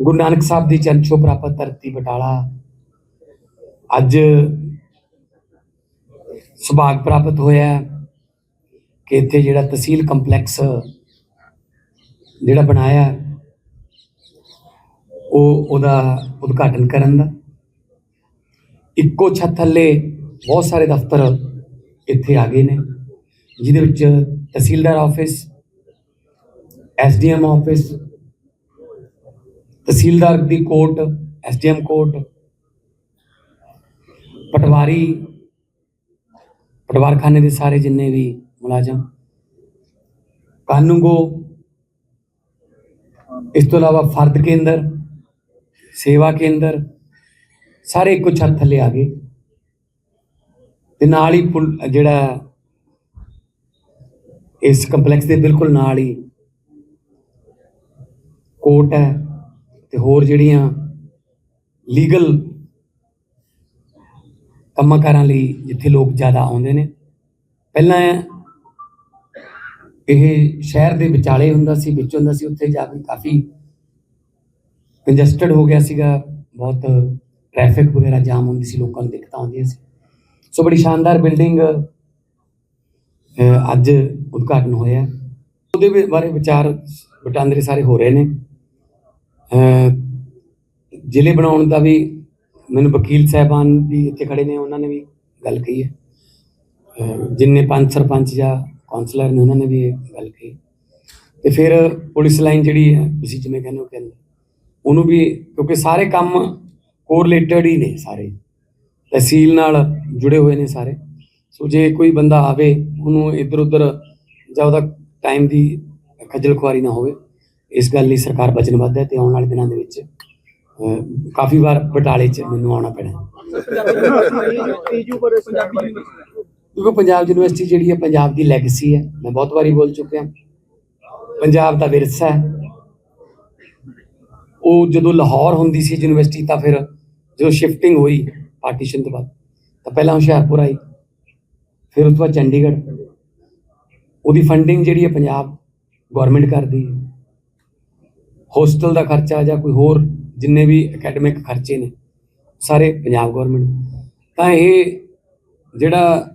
ਗੁਰੂ ਨਾਨਕ ਸਾਹਿਬ ਦੀ ਚਰਨ ਛੋਹ ਪ੍ਰਾਪਤ ਧਰਤੀ ਬਟਾਲਾ। ਅੱਜ ਸੁਭਾਗ ਪ੍ਰਾਪਤ ਹੋਇਆ ਕਿ ਇੱਥੇ ਜਿਹੜਾ ਤਹਿਸੀਲ ਕੰਪਲੈਕਸ ਜਿਹੜਾ ਬਣਾਇਆ ਉਹ ਉਹਦਾ ਉਦਘਾਟਨ ਕਰਨ ਦਾ। ਇੱਕੋ ਛੱਤ ਥੱਲੇ ਬਹੁਤ ਸਾਰੇ ਦਫ਼ਤਰ ਇੱਥੇ ਆ ਗਏ ਨੇ, ਜਿਹਦੇ ਵਿੱਚ ਤਹਿਸੀਲਦਾਰ ਆਫਿਸ, ਐਸਡੀਐਮ ਆਫਿਸ ਤਹਿਸੀਲਦਾਰ ਦੀ ਕੋਰਟ, ਐਸਡੀਐਮ ਕੋਰਟ, ਪਟਵਾਰੀ, ਪਟਵਾਰਖਾਨੇ ਦੇ ਸਾਰੇ ਜਿੰਨੇ ਵੀ ਮੁਲਾਜ਼ਮ, ਕਾਨੂੰਗੋ, ਇਸ ਤੋਂ ਇਲਾਵਾ ਫਰਦ ਕੇਂਦਰ, ਸੇਵਾ ਕੇਂਦਰ, ਸਾਰੇ ਇੱਕੋ ਛੱਤ ਥੱਲੇ ਆ ਗਏ। ਤੇ ਨਾਲ ਹੀ ਪੁਲ, ਜਿਹੜਾ ਇਸ ਕੰਪਲੈਕਸ ਦੇ ਬਿਲਕੁਲ ਨਾਲ ਹੀ ਕੋਰਟ ਹੈ। ਤੇ ਹੋਰ ਜਿਹੜੀਆਂ ਲੀਗਲ ਕੰਮਾਂ ਕਾਰਾਂ ਲਈ ਜਿੱਥੇ ਲੋਕ ਜ਼ਿਆਦਾ ਆਉਂਦੇ ਨੇ। ਪਹਿਲਾਂ ਇਹ ਸ਼ਹਿਰ ਦੇ ਵਿਚਾਲੇ ਹੁੰਦਾ ਸੀ, ਵਿੱਚ ਹੁੰਦਾ ਸੀ, ਉੱਥੇ ਜਾ ਕੇ ਕਾਫੀ ਕੰਜਸਟਡ ਹੋ ਗਿਆ ਸੀਗਾ। ਬਹੁਤ ਟ੍ਰੈਫਿਕ ਵਗੈਰਾ ਜਾਮ ਹੁੰਦੀ ਸੀ, ਲੋਕਾਂ ਨੂੰ ਦਿੱਕਤਾਂ ਆਉਂਦੀਆਂ ਸੀ। ਸੋ ਬੜੀ ਸ਼ਾਨਦਾਰ ਬਿਲਡਿੰਗ ਅੱਜ ਉਦਘਾਟਨ ਹੋਇਆ। ਉਹਦੇ ਬਾਰੇ ਵਿਚਾਰ ਵਟਾਂਦਰੇ ਸਾਰੇ ਹੋ ਰਹੇ ਨੇ। ਜ਼ਿਲ੍ਹੇ ਬਣਾਉਣ ਦਾ ਵੀ ਮੈਨੂੰ ਵਕੀਲ ਸਾਹਿਬਾਨ ਵੀ ਇੱਥੇ ਖੜੇ ਨੇ, ਉਹਨਾਂ ਨੇ ਵੀ ਗੱਲ ਕਹੀ ਹੈ। ਜਿੰਨੇ ਪੰਜ ਸਰਪੰਚ ਜਾਂ ਕਾਉਂਸਲਰ ਨੇ, ਉਹਨਾਂ ਨੇ ਵੀ ਇਹ ਗੱਲ ਕਹੀ ਤੇ ਫਿਰ ਪੁਲਿਸ ਲਾਈਨ ਜਿਹੜੀ ਹੈ, ਤੁਸੀਂ ਜਿਵੇਂ ਕਹਿੰਦੇ ਹੋ ਕਹਿੰਦੇ ਉਹਨੂੰ ਵੀ ਕਿਉਂਕਿ ਸਾਰੇ ਕੰਮ ਕੋਰਿਲੇਟਡ ਹੀ ਨੇ ਸਾਰੇ। ਤਹਿਸੀਲ ਨਾਲ ਜੁੜੇ ਹੋਏ ਨੇ ਸਾਰੇ। ਸੋ ਜੇ ਕੋਈ ਬੰਦਾ ਆਵੇ, ਉਹਨੂੰ ਇੱਧਰ ਉੱਧਰ ਜਾਂ ਉਹਦਾ ਟਾਈਮ ਦੀ ਖੱਜਲ ਖੁਆਰੀ ਨਾ ਹੋਵੇ ਇਸ ਗੱਲ ਲਈ ਸਰਕਾਰ ਵਚਨਬੱਧ ਹੈ ਤੇ ਆਉਣ ਵਾਲੇ ਦਿਨਾਂ ਦੇ ਵਿੱਚ ਕਾਫੀ ਵਾਰ ਬਟਾਲੇ 'ਚ ਮੈਨੂੰ ਆਉਣਾ ਪੈਣਾ। ਕਿਉਂਕਿ ਪੰਜਾਬ ਯੂਨੀਵਰਸਿਟੀ ਜਿਹੜੀ ਹੈ, ਪੰਜਾਬ ਦੀ ਲੈਗੇਸੀ ਹੈ। ਮੈਂ ਬਹੁਤ ਵਾਰੀ ਬੋਲ ਚੁੱਕਿਆ। ਪੰਜਾਬ ਦਾ ਵਿਰਸਾ ਹੈ। ਉਹ ਜਦੋਂ ਲਾਹੌਰ ਹੁੰਦੀ ਸੀ ਯੂਨੀਵਰਸਿਟੀ, ਤਾਂ ਫਿਰ ਜਦੋਂ ਸ਼ਿਫਟਿੰਗ ਹੋਈ ਪਾਰਟੀਸ਼ਨ ਤੋਂ ਬਾਅਦ, ਤਾਂ ਪਹਿਲਾਂ ਹੁਸ਼ਿਆਰਪੁਰ ਆਈ। ਫਿਰ ਉਸ ਤੋਂ ਬਾਅਦ ਚੰਡੀਗੜ੍ਹ। ਉਹਦੀ ਫੰਡਿੰਗ ਜਿਹੜੀ ਹੈ, ਪੰਜਾਬ ਗਵਰਨਮੈਂਟ ਕਰਦੀ ਹੈ। ਹੋਸਟਲ ਦਾ ਖਰਚਾ ਜਾਂ ਕੋਈ ਹੋਰ ਜਿੰਨੇ ਵੀ ਅਕੈਡਮਿਕ ਖਰਚੇ ਨੇ, ਸਾਰੇ ਪੰਜਾਬ ਗਵਰਨਮੈਂਟ ਤਾਂ ਇਹ ਜਿਹੜਾ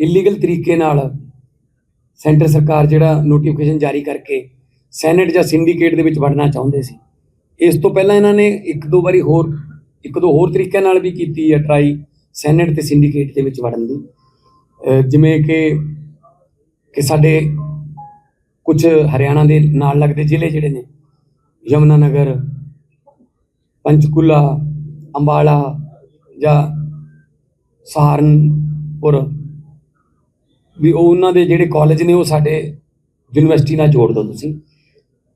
ਇਲੀਗਲ ਤਰੀਕੇ ਨਾਲ ਸੈਂਟਰ ਸਰਕਾਰ ਜਿਹੜਾ ਨੋਟੀਫਿਕੇਸ਼ਨ ਜਾਰੀ ਕਰਕੇ ਸੈਨੇਟ ਜਾਂ ਸਿੰਡੀਕੇਟ ਦੇ ਵਿੱਚ ਵੜਨਾ ਚਾਹੁੰਦੇ ਸੀ। ਇਸ ਤੋਂ ਪਹਿਲਾਂ ਇਹਨਾਂ ਨੇ ਇੱਕ ਦੋ ਵਾਰੀ ਹੋਰ, ਇੱਕ ਦੋ ਹੋਰ ਤਰੀਕਿਆਂ ਨਾਲ ਵੀ ਕੀਤੀ ਹੈ ਟਰਾਈ ਸੈਨੇਟ ਤੇ ਸਿੰਡੀਕੇਟ ਦੇ ਵਿੱਚ ਵੜਨ ਦੀ। ਜਿਵੇਂ ਕਿ ਕਿ ਸਾਡੇ ਕੁਝ ਹਰਿਆਣਾ ਦੇ ਨਾਲ ਲੱਗਦੇ ਜ਼ਿਲ੍ਹੇ ਜਿਹੜੇ ਨੇ ਯਮਨਾ ਨਗਰ, ਪੰਚਕੂਲਾ, ਅੰਬਾਲਾ ਜਾਂ ਸਹਾਰਨਪੁਰ। ਵੀ ਉਹ ਉਹਨਾਂ ਦੇ ਜਿਹੜੇ ਕਾਲਜ ਨੇ ਉਹ ਸਾਡੇ ਯੂਨੀਵਰਸਿਟੀ ਨਾਲ ਜੋੜ ਦਿਓ ਤੁਸੀਂ।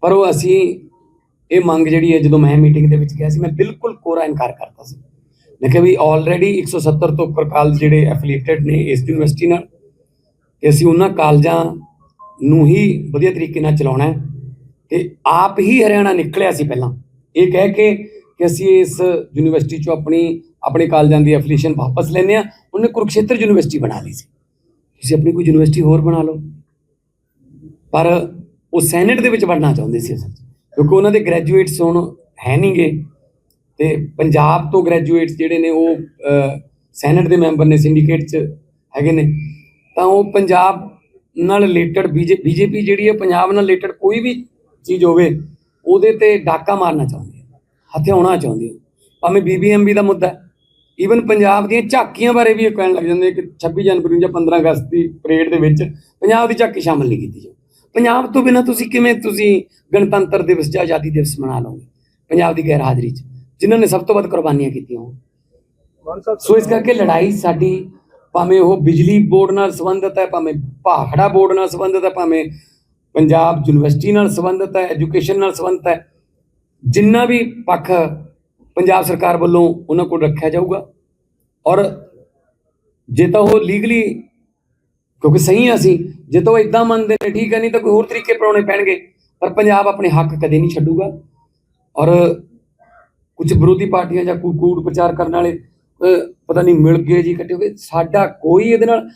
ਪਰ ਉਹ ਅਸੀਂ ਇਹ ਮੰਗ ਜਿਹੜੀ ਹੈ, ਜਦੋਂ ਮੈਂ ਮੀਟਿੰਗ ਦੇ ਵਿੱਚ ਗਿਆ ਸੀ, ਮੈਂ ਬਿਲਕੁਲ ਕੋਰਾ ਇਨਕਾਰ ਕਰਤਾ ਸੀ। ਮੈਂ ਕਿਹਾ ਵੀ ਆਲਰੇਡੀ 170 ਤੋਂ ਉੱਪਰ ਕਾਲਜ ਜਿਹੜੇ ਐਫੀਲੀਏਟਡ ਨੇ ਇਸ ਯੂਨੀਵਰਸਿਟੀ ਨਾਲ, ਤੇ ਅਸੀਂ ਉਹਨਾਂ ਕਾਲਜਾਂ ਨੂੰ ਹੀ ਵਧੀਆ ਤਰੀਕੇ ਨਾਲ ਚਲਾਉਣਾ ਹੈ। ਤੇ ਆਪ ਹੀ ਹਰਿਆਣਾ ਨਿਕਲਿਆ ਸੀ ਪਹਿਲਾਂ। ਇਹ ਕਹਿ ਕੇ ਕਿ ਅਸੀਂ ਇਸ ਯੂਨੀਵਰਸਿਟੀ ਚੋਂ ਆਪਣੀ, ਆਪਣੇ ਕਾਲਜਾਂ ਦੀ ਐਫੀਲੀਏਸ਼ਨ ਵਾਪਸ ਲੈਨੇ ਆ ਉਹਨੇ ਕੁਰਕਸ਼ੇਤਰ ਯੂਨੀਵਰਸਿਟੀ ਬਣਾ ਲਈ ਸੀ। ਤੁਸੀਂ ਆਪਣੀ ਕੋਈ ਯੂਨੀਵਰਸਿਟੀ ਹੋਰ ਬਣਾ ਲਓ। ਪਰ ਉਹ ਸੈਨੇਟ ਦੇ ਵਿੱਚ ਵੜਨਾ ਚਾਹੁੰਦੇ ਸੀ ਅਸਲ ਕਿਉਂਕਿ ਉਹਨਾਂ ਦੇ ਗ੍ਰੈਜੂਏਟਸ ਹੁਣ ਹੈ ਨਹੀਂਗੇ। ਤੇ ਪੰਜਾਬ ਤੋਂ ਗ੍ਰੈਜੂਏਟਸ ਜਿਹੜੇ ਨੇ ਉਹ ਸੈਨੇਟ ਦੇ ਮੈਂਬਰ ਨੇ ਸਿੰਡੀਕੇਟ 'ਚ ਹੈਗੇ ਨੇ। ਤਾਂ ਉਹ ਪੰਜਾਬ ਨਾਲ ਰਿਲੇਟਡ ਬੀਜੇਪੀ ਜਿਹੜੀ ਹੈ, ਪੰਜਾਬ ਨਾਲ ਰਿਲੇਟਡ ਕੋਈ ਵੀ ਚੀਜ਼ ਹੋਵੇ ਉਹਦੇ ਤੇ ਡਾਕਾ ਮਾਰਨਾ ਚਾਹੁੰਦੀ ਹਥਿਆਉਣਾ ਚਾਹੁੰਦੀ ਭਾਵੇਂ ਬੀਬੀਐਮਬੀ ਦਾ ਮੁੱਦਾ ਹੈ ਈਵਨ ਪੰਜਾਬ ਦੀਆਂ ਝਾਕੀਆਂ ਬਾਰੇ ਵੀ ਇਹ ਕਹਿਣ ਲੱਗ ਜਾਂਦੇ ਕਿ 26 ਜਨਵਰੀ ਨੂੰ ਜਾਂ 15 ਅਗਸਤ ਦੀ ਪਰੇਡ ਦੇ ਵਿੱਚ ਪੰਜਾਬ ਦੀ ਝਾਕੀ ਸ਼ਾਮਲ ਨਹੀਂ ਕੀਤੀ ਜਾਊ। ਪੰਜਾਬ ਤੋਂ ਬਿਨਾਂ ਤੁਸੀਂ ਕਿਵੇਂ ਤੁਸੀਂ ਗਣਤੰਤਰ ਦਿਵਸ ਜਾਂ ਆਜ਼ਾਦੀ ਦਿਵਸ ਮਨਾ ਲਓਗੇ? ਪੰਜਾਬ ਦੀ ਗੈਰ ਹਾਜ਼ਰੀ 'ਚ ਜਿਨ੍ਹਾਂ ਨੇ ਸਭ ਤੋਂ ਵੱਧ ਕੁਰਬਾਨੀਆਂ ਕੀਤੀਆਂ ਹੋਣ। ਸੋ ਇਸ ਕਰਕੇ ਲੜਾਈ ਸਾਡੀ ਭਾਵੇਂ ਉਹ ਬਿਜਲੀ ਬੋਰਡ ਨਾਲ ਸੰਬੰਧਿਤ ਹੈ ਭਾਵੇਂ ਭਾਖੜਾ ਬੋਰਡ ਨਾਲ ਸੰਬੰਧਿਤ ਹੈ ਭਾਵੇਂ ਪੰਜਾਬ ਯੂਨੀਵਰਸਿਟੀ ਨਾਲ ਸੰਬੰਧਿਤ ਹੈ, ਐਜੂਕੇਸ਼ਨ ਨਾਲ ਸੰਬੰਧਿਤ ਹੈ, ਜਿੰਨਾ ਵੀ ਪੱਖ ਪੰਜਾਬ ਸਰਕਾਰ ਵੱਲੋਂ ਉਹਨਾਂ ਕੋਲ ਰੱਖਿਆ ਜਾਊਗਾ। ਔਰ ਜੇ ਤਾਂ ਉਹ ਲੀਗਲੀ ਕਿਉਂਕਿ ਸਹੀ ਆ ਅਸੀਂ, ਜੇ ਤਾਂ ਉਹ ਇਦਾਂ ਮੰਨਦੇ ਨੇ, ਠੀਕ ਹੈ ਨਹੀਂ ਤਾਂ ਕੋਈ ਹੋਰ ਤਰੀਕੇ ਅਪਣਾਉਣੇ ਪੈਣਗੇ, ਪਰ ਪੰਜਾਬ ਆਪਣੇ ਹੱਕ ਕਦੇ ਨਹੀਂ ਛੱਡੂਗਾ। ਔਰ ਕੁਝ ਵਿਰੋਧੀ ਪਾਰਟੀਆਂ ਜਾਂ ਕੋਈ ਕੂੜ ਪ੍ਰਚਾਰ ਕਰਨ ਵਾਲੇ ਪਤਾ ਨਹੀਂ ਮਿਲ ਗਏ ਜੀ ਇਕੱਠੇ ਹੋ ਗਏ ਸਾਡਾ ਕੋਈ ਇਹਦੇ ਨਾਲ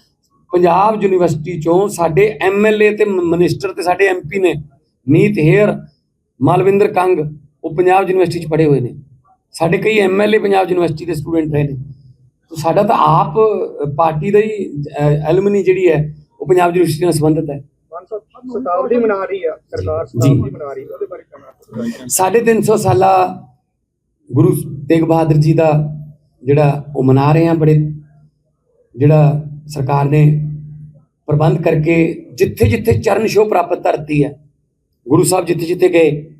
ਪੰਜਾਬ ਯੂਨੀਵਰਸਿਟੀ ਚੋਂ ਸਾਡੇ ਐਮਐਲਏ ਤੇ ਮਿਨਿਸਟਰ ਤੇ ਸਾਡੇ ਐਮਪੀ ਨੇ ਨੀਤ ਹੇਅਰ ਮਾਲਵਿੰਦਰ ਕੰਗ ਉਹ ਪੰਜਾਬ ਯੂਨੀਵਰਸਿਟੀ 'ਚ ਪੜ੍ਹੇ ਹੋਏ ਨੇ। ਸਾਡੇ ਕਈ ਐਮਐਲਏ ਪੰਜਾਬ ਯੂਨੀਵਰਸਿਟੀ ਦੇ ਸਟੂਡੈਂਟ ਰਹੇ ਨੇ। ਤਾਂ ਸਾਡਾ ਤਾਂ ਆਪ ਪਾਰਟੀ ਦਾ ਹੀ ਐਲੂਮਨੀ ਜਿਹੜੀ ਹੈ ਉਹ ਪੰਜਾਬ ਯੂਨੀਵਰਸਿਟੀ ਨਾਲ ਸੰਬੰਧਿਤ ਹੈ। ਪੰਜ ਸੌ ਸ਼ਤਾਬਦੀ ਮਨਾ ਰਹੀ ਆ ਸਰਕਾਰ ਸ਼ਤਾਬਦੀ ਮਨਾ ਰਹੀ ਆ, ਉਹਦੇ ਬਾਰੇ ਕਹਿਣਾ? ਸਾਢੇ ਤਿੰਨ ਸੌ ਸਾਲਾ ਗੁਰੂ ਤੇਗ ਬਹਾਦਰ ਜੀ ਦਾ ਜਿਹੜਾ ਉਹ ਮਨਾ ਰਹੇ ਆ ਬੜੇ ਜਿਹੜਾ ਸਰਕਾਰ ਨੇ ਪ੍ਰਬੰਧ ਕਰਕੇ ਜਿੱਥੇ ਜਿੱਥੇ ਚਰਨ ਛੋਹ ਪ੍ਰਾਪਤ ਧਰਤੀ ਹੈ, ਗੁਰੂ ਸਾਹਿਬ ਜਿੱਥੇ ਜਿੱਥੇ ਗਏ,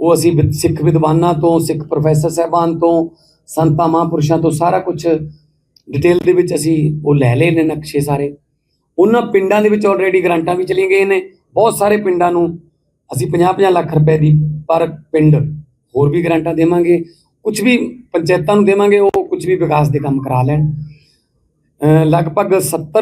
ਉਹ ਅਸੀਂ ਵਿਦ- ਸਿੱਖ ਵਿਦਵਾਨਾਂ ਤੋਂ, ਸਿੱਖ ਪ੍ਰੋਫੈਸਰ ਸਾਹਿਬਾਨ ਤੋਂ, ਸੰਤਾਂ ਮਹਾਂਪੁਰਸ਼ਾਂ ਤੋਂ ਸਾਰਾ ਕੁਝ ਡਿਟੇਲ ਦੇ ਵਿੱਚ ਅਸੀਂ ਉਹ ਲੈ ਲਏ ਨੇ ਨਕਸ਼ੇ ਸਾਰੇ। ਉਹਨਾਂ ਪਿੰਡਾਂ ਦੇ ਵਿੱਚ ਆਲਰੇਡੀ ਗ੍ਰਾਂਟਾਂ ਵੀ ਚਲੀਆਂ ਗਏ ਨੇ। ਬਹੁਤ ਸਾਰੇ ਪਿੰਡਾਂ ਨੂੰ ਅਸੀਂ 50-50 ਲੱਖ ਰੁਪਏ ਦੀ ਪਰ ਪਿੰਡ ਹੋਰ ਵੀ ਗ੍ਰਾਂਟਾਂ ਦੇਵਾਂਗੇ। ਕੁਝ ਵੀ ਪੰਚਾਇਤਾਂ ਨੂੰ ਦੇਵਾਂਗੇ, ਉਹ ਕੁਝ ਵੀ ਵਿਕਾਸ ਦੇ ਕੰਮ ਕਰਾ ਲੈਣ। ਲਗਭਗ 70